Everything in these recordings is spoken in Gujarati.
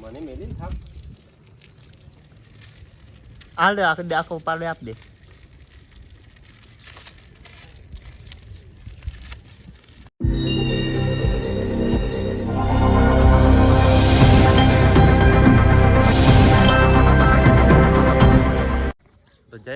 મને મેલી થાક. હાલ દે આખો પાડે આપ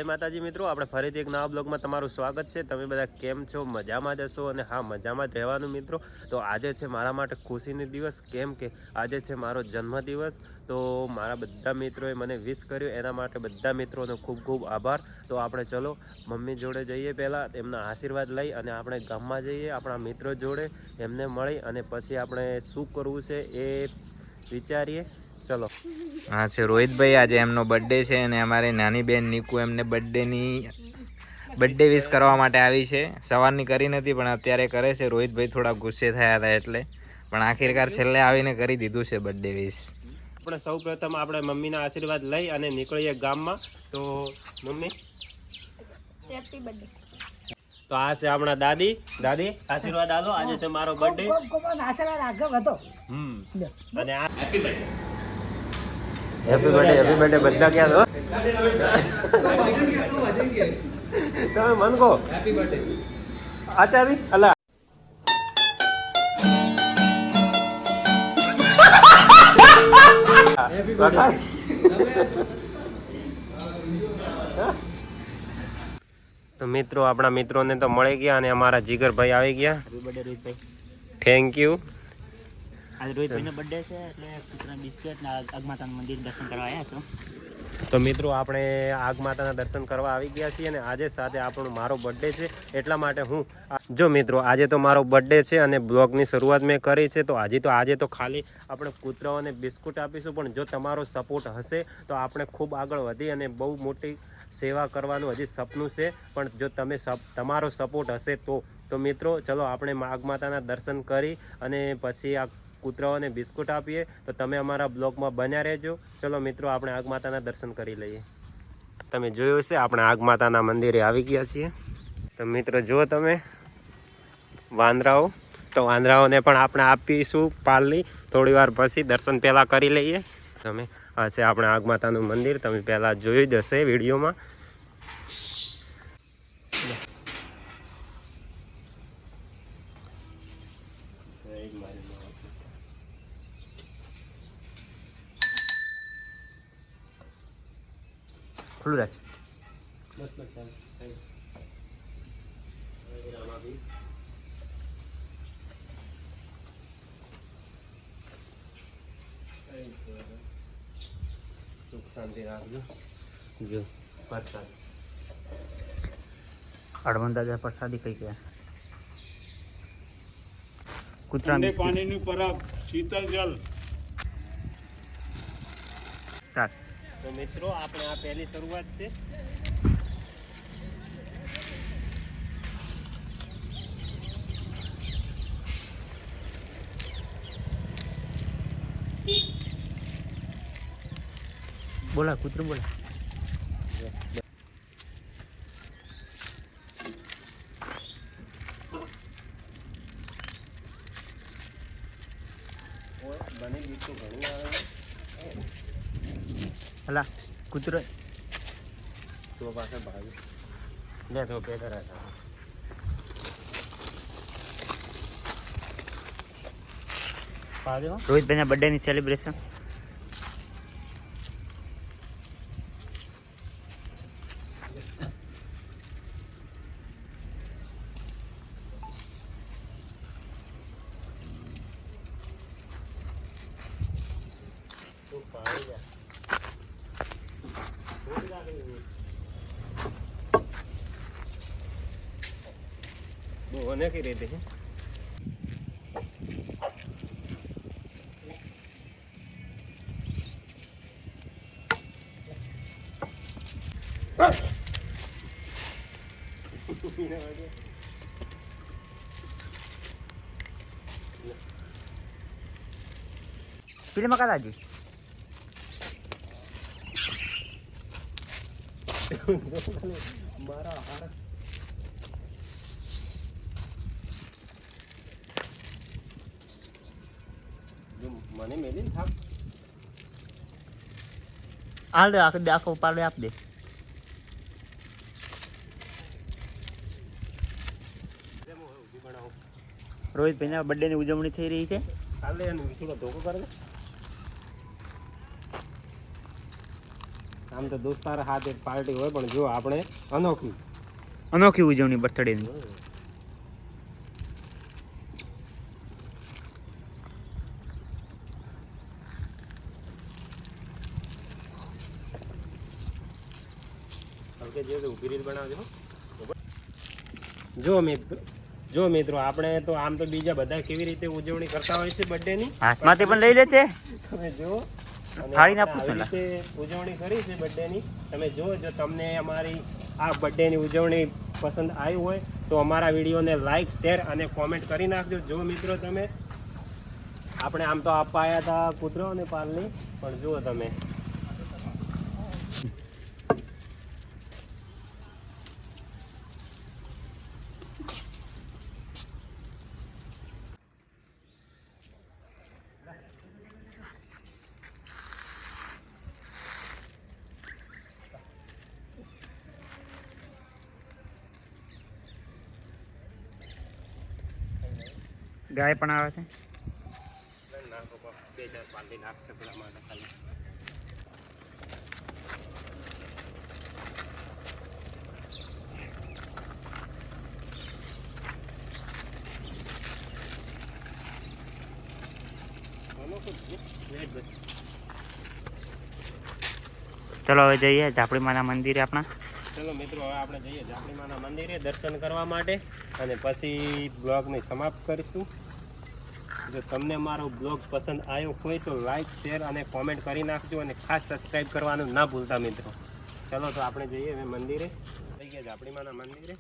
જય માતાજી મિત્રો, આપણે ફરીથી એક નવા બ્લોગમાં તમારું સ્વાગત છે. તમે બધા કેમ છો? મજામાં જ હશો? અને હા, મજામાં જ રહેવાનું મિત્રો. તો આજે છે મારા માટે ખુશીનો દિવસ. કેમ કે આજે છે મારો જન્મદિવસ. તો મારા બધા મિત્રોએ મને વિશ કર્યું. એના માટે બધા મિત્રોનો ખૂબ ખૂબ આભાર. તો આપણે ચલો, મમ્મી જોડે જઈએ પહેલાં, તેમના આશીર્વાદ લઈ અને આપણે ગામમાં જઈએ, આપણા મિત્રો જોડે એમને મળી અને પછી આપણે શું કરવું છે એ વિચારીએ. ચલો હા છે રોહિતભાઈ આજે એમનો બર્થડે છે અને અમારી નાની બેન નીકુ એમને બર્થડેની બર્થડે વિશ કરવા માટે આવી છે સવારની કરી નથી પણ અત્યારે કરે છે રોહિતભાઈ થોડા ગુસ્સે થયા હતા એટલે પણ આખિરકાર છેલ્લે આવીને કરી દીધું છે બર્થડે વિશ આપણે સૌ પ્રથમ આપણે મમ્મીના આશીર્વાદ લઈ અને નીકળીએ ગામમાં તો મમ્મી તો આ છે આપણા દાદી દાદી આશીર્વાદ આલો આજે છે મારો બર્થડે હમ અને આ happy birthday happy birthday happy birthday બધા ક્યાં તો તમે મન કહો. આચારી, અલા. તો મિત્રો, આપણા મિત્રોને તો મળી ગયા અને અમારા જીગરભાઈ આવી ગયા. થેન્ક યુ આજે રોહિતભાઈનો બર્થડે છે એટલે કૂતરા બિસ્કિટ ને અગમાતાનું મંદિર દર્શન કરવા આવ્યા છો. તો મિત્રો આપણે આગ માતાના દર્શન કરવા આવી ગયા છીએ અને આજે સાથે આપણો મારો બર્થડે છે એટલા માટે હું જો મિત્રો આજે તો મારો બર્થડે છે અને બ્લોગની શરૂઆત મેં કરી છે તો આજે તો આજે તો ખાલી આપણે કૂતરાઓને બિસ્કુટ આપીશું પણ જો તમારો સપોર્ટ હશે તો આપણે ખૂબ આગળ વધી અને બહુ મોટી સેવા કરવાનું હજી સપનું છે. પણ જો તમે તમારો સપોર્ટ હશે તો તો મિત્રો ચલો આપણે આગ માતાના દર્શન કરી અને પછી આ કૂતરાઓને બિસ્કુટ આપીએ, તો તમે અમારા બ્લોગમાં બન્યા રહેજો. ચલો મિત્રો, આપણે આગ માતાના દર્શન કરી લઈએ. તમે જોયું છે આપણે આગ માતાના મંદિરે આવી ગયા છીએ. તો મિત્રો, જુઓ તમે, વાંદરાઓ. તો વાંદરાઓને પણ આપણે આપીશું પાલની. થોડી વાર પછી દર્શન પહેલાં કરી લઈએ. તમે, આ છે આપણે આગ માતાનું મંદિર. તમે પહેલાં જોયું જ હશે વિડીયોમાં. ખુલ્લું રાખ. સુખ શાંતિ રાખજો. જો. પ્રસાદ. હળવદ દાદા પ્રસાદી કઈ ગયા? કૂતરાને પાણીનું પરબ શીતલ જલ. સ્ટાર્ટ તો મિત્રો આપણે આ પહેલી શરૂઆત છે. બોલા કૂતરું બોલા બની ગીત તો ઘણી આવે હલા કૂતરો તો પાસે ભાઈ લે તો પે કરે રોહિતભાઈના બર્થડેની સેલિબ્રેશન બહુ અનેક રીતે છે પેલી મકા દાજી મારા હાર મને મેલી થાક. હાલ આખો આખો પાડે આપ દે. બર્થડે બર્થડેની ઉજવણી થઈ રહી છે. કાલે એનું થોડો ધોકો કરે આમ તો દોસ્તાર હાથ એક પાર્ટી હોય પણ જો આપણે અનોખી. અનોખી ઉજવણી બર્થડેની જે ઊભી રીત બનાવજો જો મિત્રો જો મિત્રો આપણે તો આમ તો બીજા બધા કેવી રીતે ઉજવણી કરતા હોય છે બર્થડેની? હાથમાંથી પણ લઈ લે છે. તમે જો ફાડી આપું રીતે ઉજવણી કરી છે બર્થડે ની તમે જુઓ જો તમને અમારી આ બર્થડે ની ઉજવણી પસંદ આવી હોય તો અમારા વિડીયોને લાઈક શેર અને કોમેન્ટ કરી નાખજો. જો મિત્રો તમે આપણે આમ તો આપવા આવ્યા હતા કૂતરો અને પાલની પણ જુઓ તમે. ગાય પણ આવે છે. ચલો હવે જઈએ ઝાપડીમાના મંદિરે આપણા. ચલો મિત્રો, હવે આપણે જઈએ ઝાપડીમાના મંદિરે દર્શન કરવા માટે અને પછી બ્લોગને સમાપ્ત કરીશું. જો તમને મારો બ્લોગ પસંદ આવ્યો હોય તો લાઈક શેર અને કોમેન્ટ કરી નાખજો અને ખાસ સબસ્ક્રાઈબ કરવાનું ના ભૂલતા મિત્રો. ચલો તો આપણે જઈએ હવે મંદિરે. જઈએ ઝાપડીમાના મંદિરે.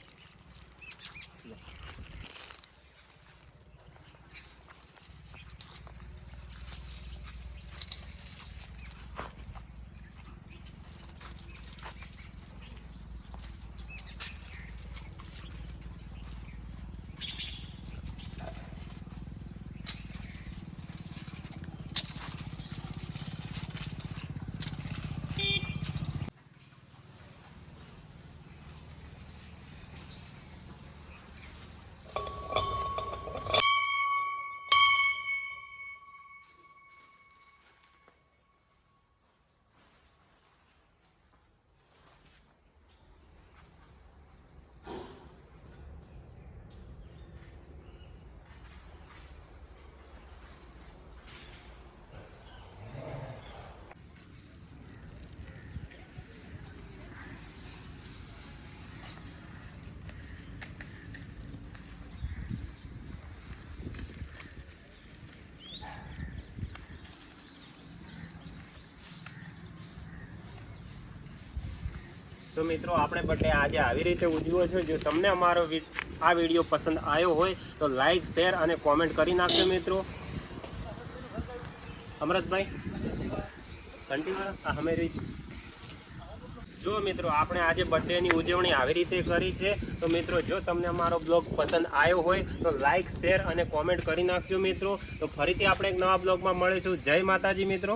તો મિત્રો, આપણે બર્થડે આજે આવી રીતે ઉજવ્યો છે. જો તમને અમારો આ વીડિયો પસંદ આવ્યો હોય, તો લાઈક, શેર અને કોમેન્ટ કરી નાખજો મિત્રો. અમરતભાઈ કન્ટિન્યુ અમે જો મિત્રો, આપણે આજે બર્થડેની ઉજવણી આવી રીતે કરી છે. તો મિત્રો, જો તમને અમારો બ્લોગ પસંદ આવ્યો હોય, તો લાઈક, શેર અને કોમેન્ટ કરી નાખજો મિત્રો. તો ફરીથી આપણે એક નવા બ્લોગમાં મળીશું. જય માતાજી મિત્રો.